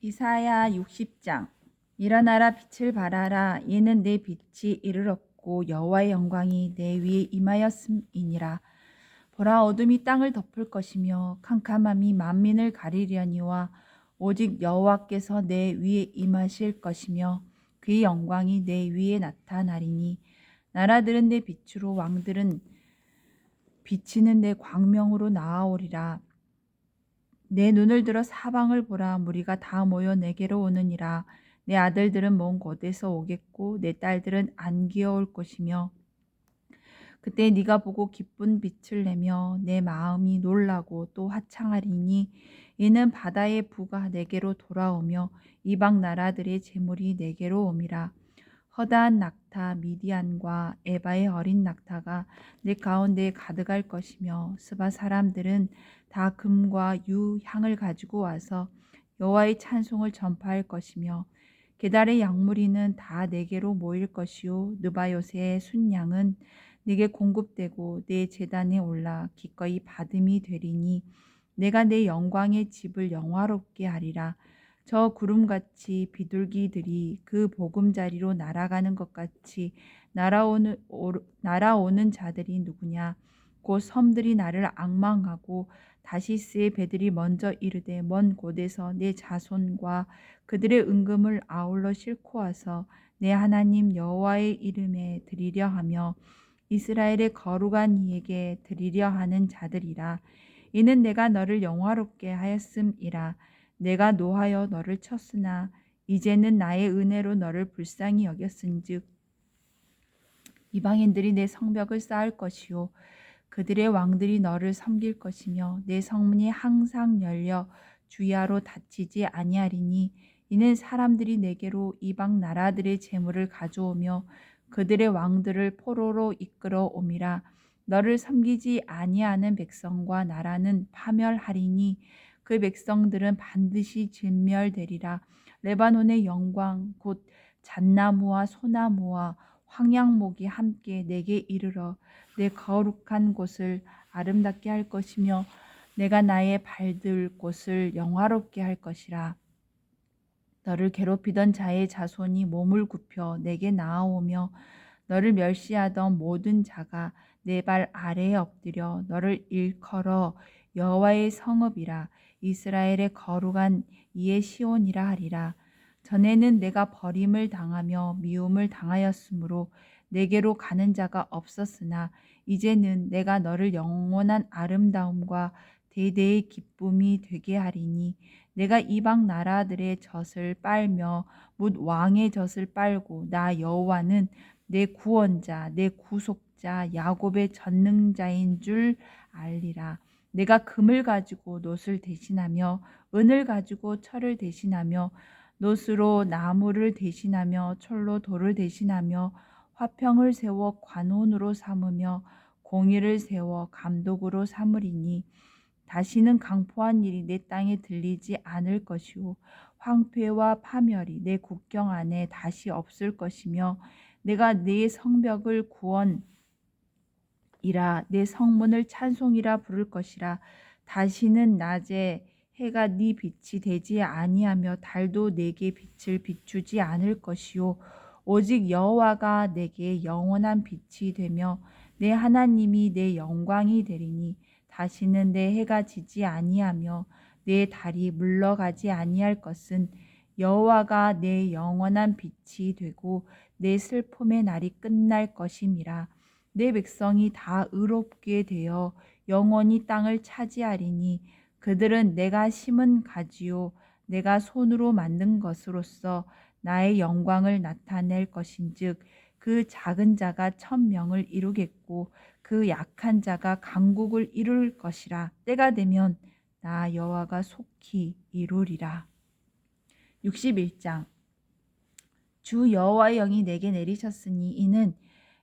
이사야 60장 일어나라 빛을 발하라. 이는 내 빛이 이르렀고 여호와의 영광이 내 위에 임하였음이니라. 보라 어둠이 땅을 덮을 것이며 캄캄함이 만민을 가리려니와 오직 여호와께서 내 위에 임하실 것이며 그의 영광이 내 위에 나타나리니 나라들은 내 빛으로 왕들은 비치는 내 광명으로 나아오리라 내 눈을 들어 사방을 보라. 무리가 다 모여 내게로 오느니라. 내 아들들은 먼 곳에서 오겠고 내 딸들은 안 귀여울 것이며 그때 네가 보고 기쁜 빛을 내며 내 마음이 놀라고 또 화창하리니 이는 바다의 부가 내게로 돌아오며 이방 나라들의 재물이 내게로 옴이라 허다한 낙타 미디안과 에바의 어린 낙타가 내 가운데에 가득할 것이며 스바 사람들은 다 금과 유 향을 가지고 와서 여호와의 찬송을 전파할 것이며 게달의 양무리는 다 내게로 모일 것이요 느바요새의 순양은 내게 공급되고 내 재단에 올라 기꺼이 받음이 되리니 내가 내 영광의 집을 영화롭게 하리라 저 구름같이 비둘기들이 그 보금자리로 날아가는 것 같이 날아오는 오르- 날아오는 자들이 누구냐? 곧 섬들이 나를 악망하고 다시스의 배들이 먼저 이르되 먼 곳에서 내 자손과 그들의 은금을 아울러 싣고 와서 내 하나님 여호와의 이름에 드리려 하며 이스라엘의 거룩한 이에게 드리려 하는 자들이라. 이는 내가 너를 영화롭게 하였음이라 내가 노하여 너를 쳤으나 이제는 나의 은혜로 너를 불쌍히 여겼은즉 이방인들이 내 성벽을 쌓을 것이요 그들의 왕들이 너를 섬길 것이며 내 성문이 항상 열려 주야로 닫히지 아니하리니 이는 사람들이 내게로 이방 나라들의 재물을 가져오며 그들의 왕들을 포로로 이끌어 옴이라. 너를 섬기지 아니하는 백성과 나라는 파멸하리니 그 백성들은 반드시 진멸되리라 레바논의 영광 곧 잣나무와 소나무와 황양목이 함께 내게 이르러 내 거룩한 곳을 아름답게 할 것이며 내가 나의 발들 곳을 영화롭게 할 것이라. 너를 괴롭히던 자의 자손이 몸을 굽혀 내게 나아오며 너를 멸시하던 모든 자가 내 발 아래에 엎드려 너를 일컬어 여호와의 성읍이라 이스라엘의 거룩한 이의 시온이라 하리라. 전에는 내가 버림을 당하며 미움을 당하였으므로 내게로 가는 자가 없었으나 이제는 내가 너를 영원한 아름다움과 대대의 기쁨이 되게 하리니 내가 이방 나라들의 젖을 빨며 묻 왕의 젖을 빨고 나 여호와는 내 구원자 내 구속자 야곱의 전능자인 줄 알리라 내가 금을 가지고 놋을 대신하며 은을 가지고 철을 대신하며 놋으로 나무를 대신하며 철로 돌을 대신하며 화평을 세워 관원으로 삼으며 공의를 세워 감독으로 삼으리니 다시는 강포한 일이 내 땅에 들리지 않을 것이요 황폐와 파멸이 내 국경 안에 다시 없을 것이며 내가 내 성벽을 구원 이라 내 성문을 찬송이라 부를 것이라. 다시는 낮에 해가 네 빛이 되지 아니하며 달도 내게 빛을 비추지 않을 것이요. 오직 여호와가 내게 영원한 빛이 되며 내 하나님이 내 영광이 되리니. 다시는 내 해가 지지 아니하며 내 달이 물러가지 아니할 것은 여호와가 내 영원한 빛이 되고 내 슬픔의 날이 끝날 것임이라 내 백성이 다 의롭게 되어 영원히 땅을 차지하리니 그들은 내가 심은 가지요 내가 손으로 만든 것으로서 나의 영광을 나타낼 것인즉 그 작은 자가 천명을 이루겠고 그 약한 자가 강국을 이룰 것이라. 때가 되면 나 여호와가 속히 이루리라. 61장. 주 여호와의 영이 내게 내리셨으니 이는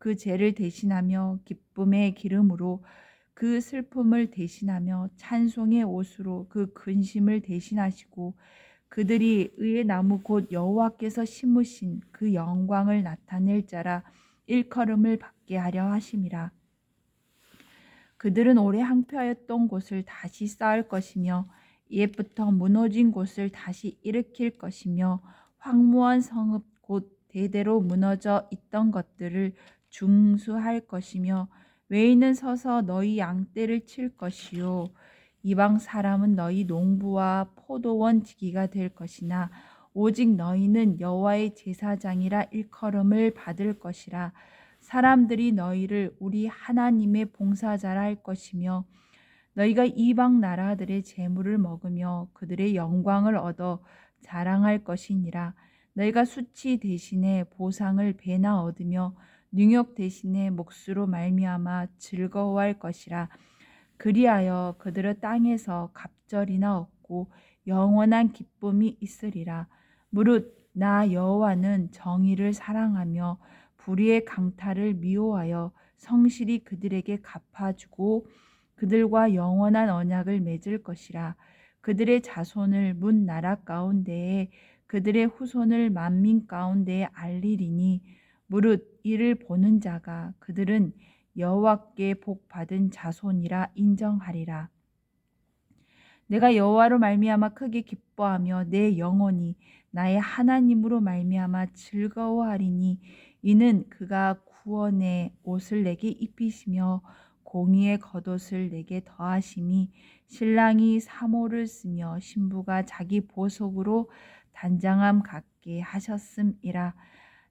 그 죄를 대신하며 기쁨의 기름으로 그 슬픔을 대신하며 찬송의 옷으로 그 근심을 대신하시고 그들이 의의 나무 곧 여호와께서 심으신 그 영광을 나타낼 자라 일컬음을 받게 하려 하심이라. 그들은 오래 항표하였던 곳을 다시 쌓을 것이며 옛부터 무너진 곳을 다시 일으킬 것이며 황무한 성읍 곧 대대로 무너져 있던 것들을 중수할 것이며 외인은 서서 너희 양떼를 칠 것이요. 이방 사람은 너희 농부와 포도원 지기가 될 것이나 오직 너희는 여호와의 제사장이라 일컬음을 받을 것이라. 사람들이 너희를 우리 하나님의 봉사자라 할 것이며 너희가 이방 나라들의 재물을 먹으며 그들의 영광을 얻어 자랑할 것이니라. 너희가 수치 대신에 보상을 배나 얻으며 능욕 대신에 몫으로 말미암아 즐거워할 것이라. 그리하여 그들의 땅에서 갑절이나 얻고 영원한 기쁨이 있으리라. 무릇 나 여호와는 정의를 사랑하며 불의의 강탈을 미워하여 성실히 그들에게 갚아주고 그들과 영원한 언약을 맺을 것이라. 그들의 자손을 문 나라 가운데에 그들의 후손을 만민 가운데에 알리리니 무릇 이를 보는 자가 그들은 여호와께 복 받은 자손이라 인정하리라. 내가 여호와로 말미암아 크게 기뻐하며 내 영혼이 나의 하나님으로 말미암아 즐거워하리니 이는 그가 구원의 옷을 내게 입히시며 공의의 겉옷을 내게 더하심이 신랑이 사모를 쓰며 신부가 자기 보석으로 단장함 갖게 하셨음이라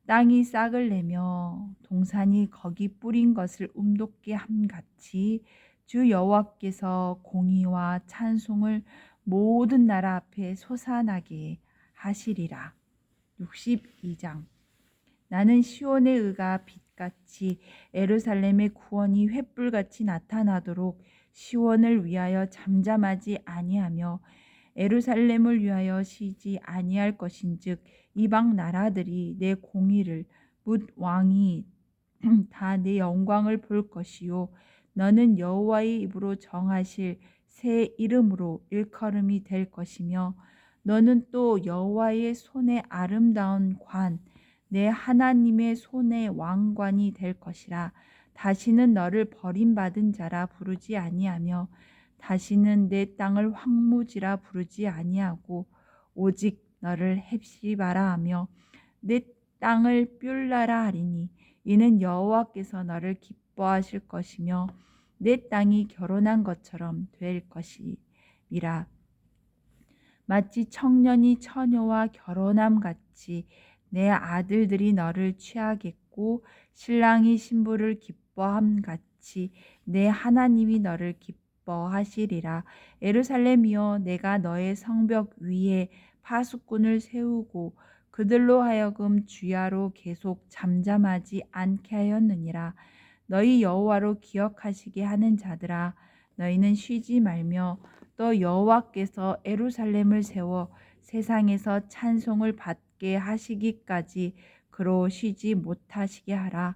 땅이 싹을 내며 동산이 거기 뿌린 것을 움돋게 함 같이 주 여호와께서 공의와 찬송을 모든 나라 앞에 솟아나게 하시리라. 62장 나는 시온의 의가 빛같이 에루살렘의 구원이 횃불같이 나타나도록 시온을 위하여 잠잠하지 아니하며 에루살렘을 위하여 쉬지 아니할 것인즉 이방 나라들이 내 공의를 묻 왕이 다 내 영광을 볼 것이요. 너는 여호와의 입으로 정하실 새 이름으로 일컬음이 될 것이며 너는 또 여호와의 손의 아름다운 관 내 하나님의 손의 왕관이 될 것이라. 다시는 너를 버림받은 자라 부르지 아니하며 다시는 내 땅을 황무지라 부르지 아니하고 오직 너를 헵시바라 하며 내 땅을 뷸라라 하리니 이는 여호와께서 너를 기뻐하실 것이며 내 땅이 결혼한 것처럼 될 것이니라. 마치 청년이 처녀와 결혼함 같이 내 아들들이 너를 취하겠고 신랑이 신부를 기뻐함 같이 내 하나님이 너를 기뻐 하시리라. 에루살렘이여 내가 너의 성벽 위에 파수꾼을 세우고 그들로 하여금 주야로 계속 잠잠하지 않게 하였느니라. 너희 여호와로 기억하시게 하는 자들아 너희는 쉬지 말며 또 여호와께서 에루살렘을 세워 세상에서 찬송을 받게 하시기까지 그로 쉬지 못하시게 하라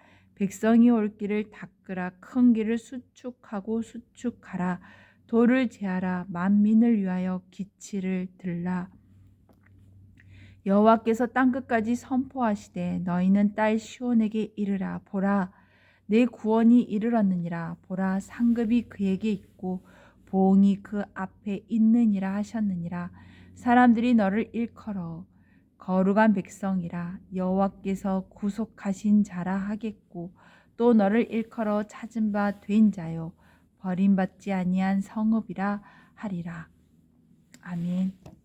백성이 올 길을 닦으라. 큰 길을 수축하고 수축하라. 돌을 제하라. 만민을 위하여 기치를 들라. 여호와께서 땅 끝까지 선포하시되 너희는 딸 시온에게 이르라. 보라 내 구원이 이르렀느니라. 보라 상급이 그에게 있고 보응이 그 앞에 있느니라 하셨느니라. 사람들이 너를 일컬어 거룩한 백성이라 여호와께서 구속하신 자라 하겠고 또 너를 일컬어 찾은 바 된 자요 버림받지 아니한 성읍이라 하리라. 아멘.